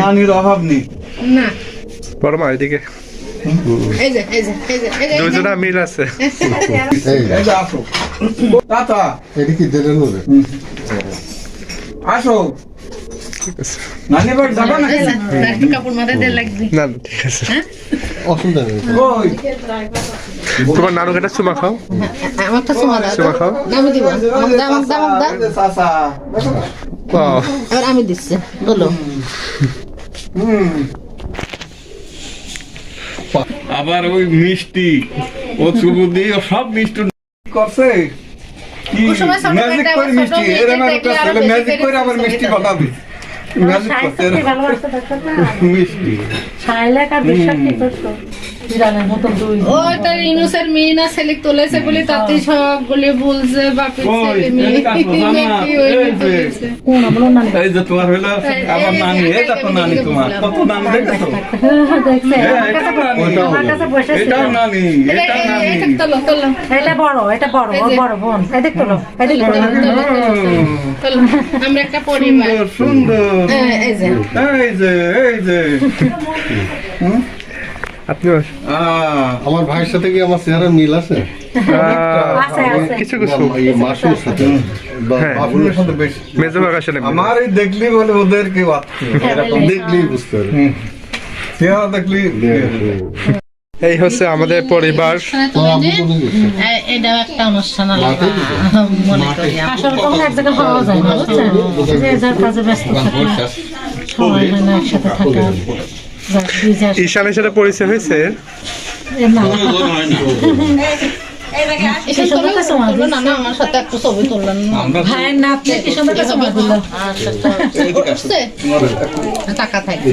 নানির অভাব নেই। না। বড় মা এদিকে। এই যে এই যে এই যে এই যে দুজনা মিল আছে। এই এই যে আসো। এটা কি দেলেন হবে আসো। ঠিক আছে নানি বাড়ি যাবা নাকি? এই যে, একটু কাপড় মাথায় লাগবে। না না, ঠিক আছে। অসুবিধা নেই। তোমার নানু একটা চুমা খাও। সময় দাও। চুমা খাও। দাও এবার আমি দিচ্ছি বলো। আবার ওই মিষ্টি ও চুবু দিয়ে সব মিষ্টি করছে। ম্যাজিক করে মিষ্টি ছেলে বেশি ম্যাজিক করে আবার খুশি মিষ্টি হয়ে বানাবে ম্যাজিক করছে মিষ্টি ওইটা ইনুসের মেয়ে না ছেলে তুলেছে বলে তাতে সবগুলি বলছে বাপের ওই, ছেলে মেয়ে। এই এই যে। এই তোমার হইল আমার নানি এটা তো নানি তোমার। কত নানি দেখেছ। হ্যাঁ, এটাও নানি। এটাও নানি এটা- নানি। এটা তোলো, তোলো, এটা বড় এটা বড় ওর বড় বোন। এদিক তোলো এদিক তোলো। আমরা একটা পরিবার। সুন্দর সুন্দর। হ্যাঁ, এই যে। এই যে এই যে। আমার ভাইয়ের সাথে কি আমার চেহারা মিল আছে? কিছু কিছু। এই মাসুর সাথে। বাবুলের সাথে বেশি মেজো ভাগ আমার দেখলি বলে ওদের কেউ এরকম দেখলেই বুঝতে পারবে। চেহারা দেখলি এই হচ্ছে আমাদের পরিবার। এটাও একটা অনুষ্ঠান মনে করি। আমি। কোনো এক জায়গায় পাওয়া যায় না বুঝছেন? যে যার কাজে ব্যস্ত থাকে সময় হয় না একসাথে থাকা। যাক, দুই যার ঈশানের সাথে পরিচয় হয়েছে? ভাইয়ের নাতনি দিল উঠছে? টাকা থাকে